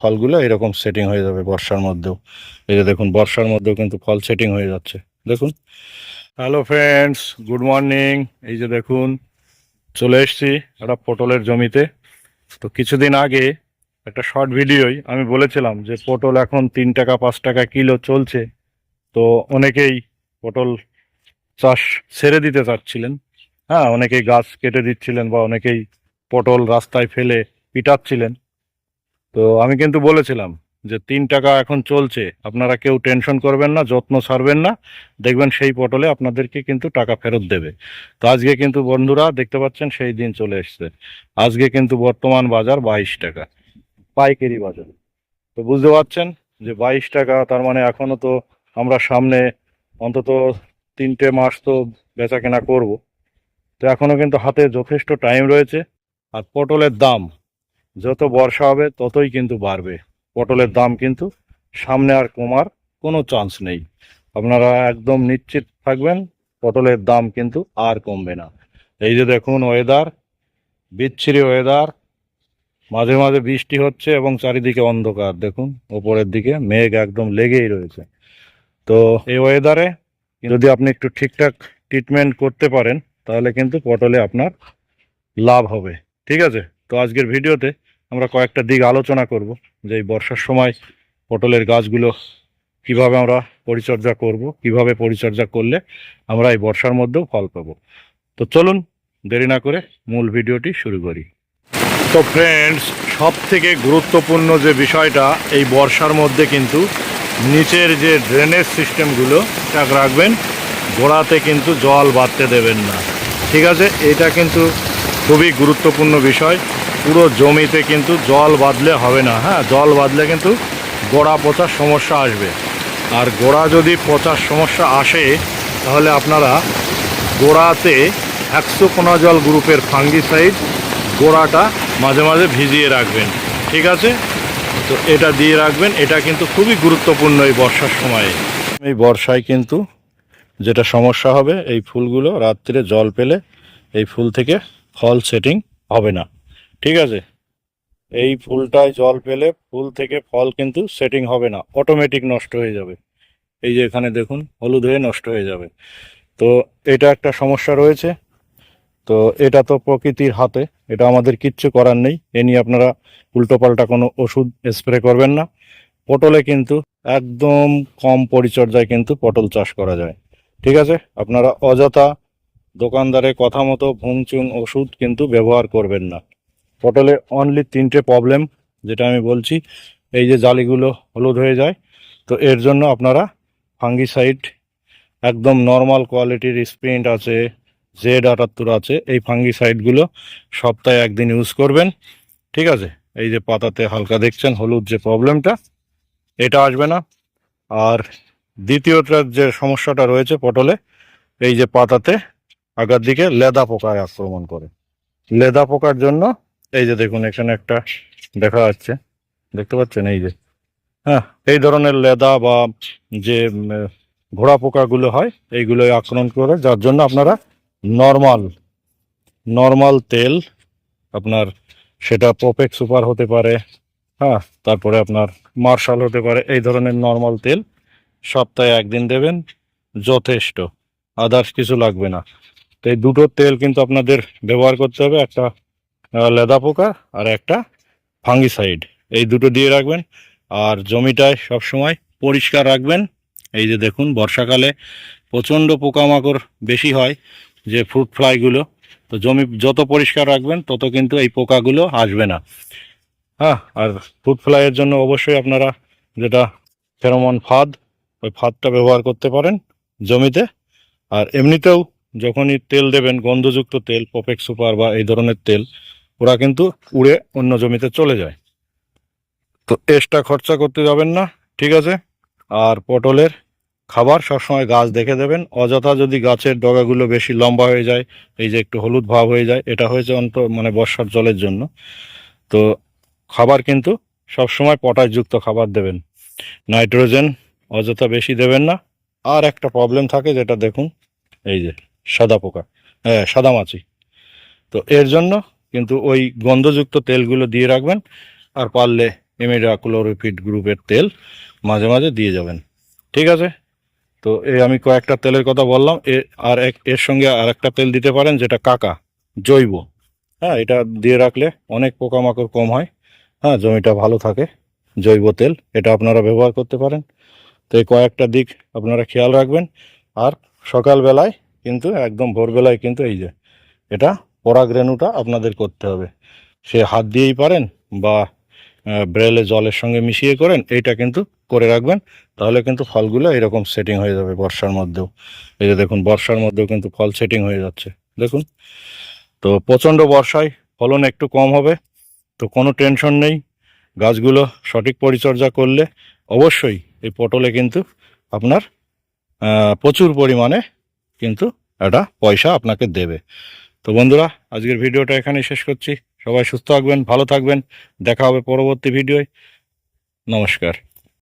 ফলগুলো এরকম সেটিং হয়ে যাবে বর্ষার মধ্যেও। এই যে দেখুন, বর্ষার মধ্যেও কিন্তু ফল সেটিং হয়ে যাচ্ছে। দেখুন। হ্যালো ফ্রেন্ডস গুড মর্নিং এই যে দেখুন, চলে এসেছি একটা পটলের জমিতে। তো কিছুদিন আগে একটা শর্ট ভিডিওই আমি বলেছিলাম যে পটল এখন তিন টাকা, পাঁচ টাকা কিলো চলছে। তো অনেকেই পটল চাষ ছেড়ে দিতে চাচ্ছিলেন। হ্যাঁ অনেকেই গাছ কেটে দিচ্ছিলেন বা অনেকেই পটল রাস্তায় ফেলে পিটাচ্ছিলেন। তো আমি কিন্তু বলেছিলাম যে তিন টাকা এখন চলছে। আপনারা কেউ টেনশন করবেন না, যত্ন ছাড়বেন না। দেখবেন সেই পটলে আপনাদেরকে কিন্তু টাকা ফেরত দেবে। তো আজকে কিন্তু বন্ধুরা দেখতে পাচ্ছেন সেই দিন চলে এসছে। আজকে কিন্তু বর্তমান বাজার বাইশ টাকা, পাইকারি বাজার। তো বুঝতে পারছেন যে বাইশ টাকা, তার মানে এখনও তো আমরা সামনে অন্তত তিনটে মাস তো বেচা কেনা করব। তো এখনও কিন্তু হাতে যথেষ্ট টাইম রয়েছে। আর পটলের দাম যত বর্ষা হবে, ততই কিন্তু বাড়বে। পটলের দাম কিন্তু সামনে আর কমার কোনো চান্স নেই। আপনারা একদম নিশ্চিত থাকবেন, পটলের দাম কিন্তু আর কমবে না। এই যে দেখুন ওয়েদার বিচ্ছিরি ওয়েদার মাঝে মাঝে বৃষ্টি হচ্ছে এবং চারিদিকে অন্ধকার। দেখুন, ওপরের দিকে মেঘ একদম লেগেই রয়েছে। তো এই ওয়েদারে যদি আপনি একটু ঠিকঠাক ট্রিটমেন্ট করতে পারেন, তাহলে কিন্তু পটলে আপনার লাভ হবে। ঠিক আছে? তো আজকের ভিডিওতে আমরা কয়েকটা দিক আলোচনা করব, যে এই বর্ষার সময় পটলের গাছগুলো কীভাবে আমরা পরিচর্যা করব, কীভাবে পরিচর্যা করলে আমরা এই বর্ষার মধ্যেও ফল পাবো। তো চলুন দেরি না করে মূল ভিডিওটি শুরু করি। তো ফ্রেন্ডস সব থেকে গুরুত্বপূর্ণ যে বিষয়টা, এই বর্ষার মধ্যে কিন্তু নিচের যে ড্রেনেজ সিস্টেমগুলো ঠিক রাখবেন, গোড়াতে কিন্তু জল বাড়তে দেবেন না। ঠিক আছে? এটা কিন্তু খুবই গুরুত্বপূর্ণ বিষয়। পুরো জমিতে কিন্তু জল বাঁধলে হবে না হ্যাঁ? জল বাঁধলে কিন্তু গোড়া পচার সমস্যা আসবে। আর গোড়া যদি পচার সমস্যা আসে, তাহলে আপনারা গোড়াতে একশো জল গ্রুপের ফাঙ্গিসাইড গোড়াটা মাঝে মাঝে ভিজিয়ে রাখবেন, ঠিক আছে? তো এটা দিয়ে রাখবেন, এটা কিন্তু খুবই গুরুত্বপূর্ণ এই বর্ষার সময়ে। এই বর্ষায় কিন্তু যেটা সমস্যা হবে, এই ফুলগুলো রাত্রিরে জল পেলে এই ফুল থেকে ফল সেটিং হবে না। ঠিক আছে? এই ফুলটায় জল পেলে ফুল থেকে ফল কিন্তু সেটিং হবে না অটোমেটিক নষ্ট হয়ে যাবে। এই যে এখানে দেখুন, হলুদ হয়ে নষ্ট হয়ে যাবে। তো এটা একটা সমস্যা রয়েছে। তো এটা তো প্রকৃতির হাতে, এটা আমাদের কিচ্ছু করার নেই। এ নিয়ে আপনারা উল্টোপাল্টা কোনো ওষুধ স্প্রে করবেন না। পটলে কিন্তু একদম কম পরিচর্যায় কিন্তু পটল চাষ করা যায়। ঠিক আছে? আপনারা অযথা দোকানদারের কথা মতো ভুংচুং ওষুধ কিন্তু ব্যবহার করবেন না। পটলে অনলি তিনটে প্রবলেম যেটা আমি বলছি, এই যে জালিগুলো হলুদ হয়ে যায়, তো এর জন্য আপনারা ফাঙ্গিসাইড একদম নর্মাল কোয়ালিটির স্প্রিন্ট আছে জেড আটাত্তর আছে, এই ফাঙ্গিসাইডগুলো সপ্তাহে একদিন ইউজ করবেন। ঠিক আছে? এই যে পাতাতে হালকা দেখছেন, হলুদ যে প্রবলেমটা এটা আসবে না। আর দ্বিতীয়টার যে সমস্যাটা রয়েছে পটলে, এই যে পাতাতে আগার দিকে লেদা পোকায় আক্রমণ করে। লেদা পোকার জন্য এই যে দেখুন, এখানে একটা দেখা যাচ্ছে। দেখতে পাচ্ছেন? এই যে হ্যাঁ এই ধরনের লেদা বা যে ঘোড়া পোকাগুলো হয় এইগুলোই আক্রমণ করে, যার জন্য আপনারা নর্মাল নর্মাল তেল, আপনার সেটা পপেক সুপার হতে পারে হ্যাঁ তারপরে আপনার মার্শাল হতে পারে, এই ধরনের নর্মাল তেল সপ্তাহে একদিন দেবেন, যথেষ্ট। আদার্স কিছু লাগবে না। তো এই দুটো তেল কিন্তু আপনাদের ব্যবহার করতে হবে, একটা লেদা পোকা আর একটা ফাঙ্গিসাইড। এই দুটো দিয়ে রাখবেন। আর জমিটায় সবসময় পরিষ্কার রাখবেন। এই যে দেখুন, বর্ষাকালে প্রচণ্ড পোকামাকড় বেশি হয় যে ফ্রুট ফ্লাইগুলো। তো জমি যত পরিষ্কার রাখবেন, তত কিন্তু এই পোকাগুলো আসবে না। হ্যাঁ আর ফ্রুট ফ্লাইয়ের জন্য অবশ্যই আপনারা যেটা ফেরোমন ফাঁদ, ওই ফাঁদটা ব্যবহার করতে পারেন জমিতে। আর এমনিতেও যখনই তেল দেবেন, গন্ধযুক্ত তেল পপেক সুপার বা এই ধরনের তেল, ওরা কিন্তু উড়ে অন্য জমিতে চলে যায়। তো এক্সট্রা খরচা করতে যাবেন না, ঠিক আছে? আর পটলের খাবার সবসময় গাছ দেখে দেবেন। অযথা যদি গাছের ডগাগুলো বেশি লম্বা হয়ে যায়, এই যে একটু হলুদ ভাব হয়ে যায়, এটা হয়েছে অন্ত মানে বর্ষার জলের জন্য। তো খাবার কিন্তু সবসময় পটাশযুক্ত খাবার দেবেন। নাইট্রোজেন অযথা বেশি দেবেন না। আর একটা প্রবলেম থাকে যেটা দেখুন, এই যে সাদা পোকা হ্যাঁ সাদা মাছি। তো এর জন্য কিন্তু ওই গন্ধযুক্ত তেলগুলো দিয়ে রাখবেন আর পারলে এমিডা ক্লোরোফিট গ্রুপের তেল মাঝে মাঝে দিয়ে যাবেন। ঠিক আছে? তো এই আমি কয়েকটা তেলের কথা বললাম। এ আর এক, এর সঙ্গে আর একটা তেল দিতে পারেন যেটা কাকা, জৈব। হ্যাঁ এটা দিয়ে রাখলে অনেক পোকামাকড় কম হয়। হ্যাঁ জমিটা ভালো থাকে, জৈব তেল, এটা আপনারা ব্যবহার করতে পারেন। তো এই কয়েকটা দিক আপনারা খেয়াল রাখবেন। আর সকালবেলায় কিন্তু একদম ভোরবেলায় কিন্তু এই যে, এটা পরাগরেণুটা আপনাদের করতে হবে। সে হাত দিয়েই পারেন বা ব্রেলে জলের সঙ্গে মিশিয়ে করেন, এইটা কিন্তু করে রাখবেন। তাহলে কিন্তু ফলগুলো এরকম সেটিং হয়ে যাবে বর্ষার মধ্যেও। এই যে দেখুন, বর্ষার মধ্যেও কিন্তু ফল সেটিং হয়ে যাচ্ছে। দেখুন, তো প্রচণ্ড বর্ষায় ফলন একটু কম হবে, তো কোনো টেনশন নেই। গাছগুলো সঠিক পরিচর্যা করলে অবশ্যই এই পটলে কিন্তু আপনার প্রচুর পরিমাণে কিন্তু একটা পয়সা আপনাকে দেবে। তো বন্ধুরা, আজকের ভিডিওটা এখানেই শেষ করছি। সবাই সুস্থ থাকবেন, ভালো থাকবেন। দেখা হবে পরবর্তী ভিডিওয়। নমস্কার।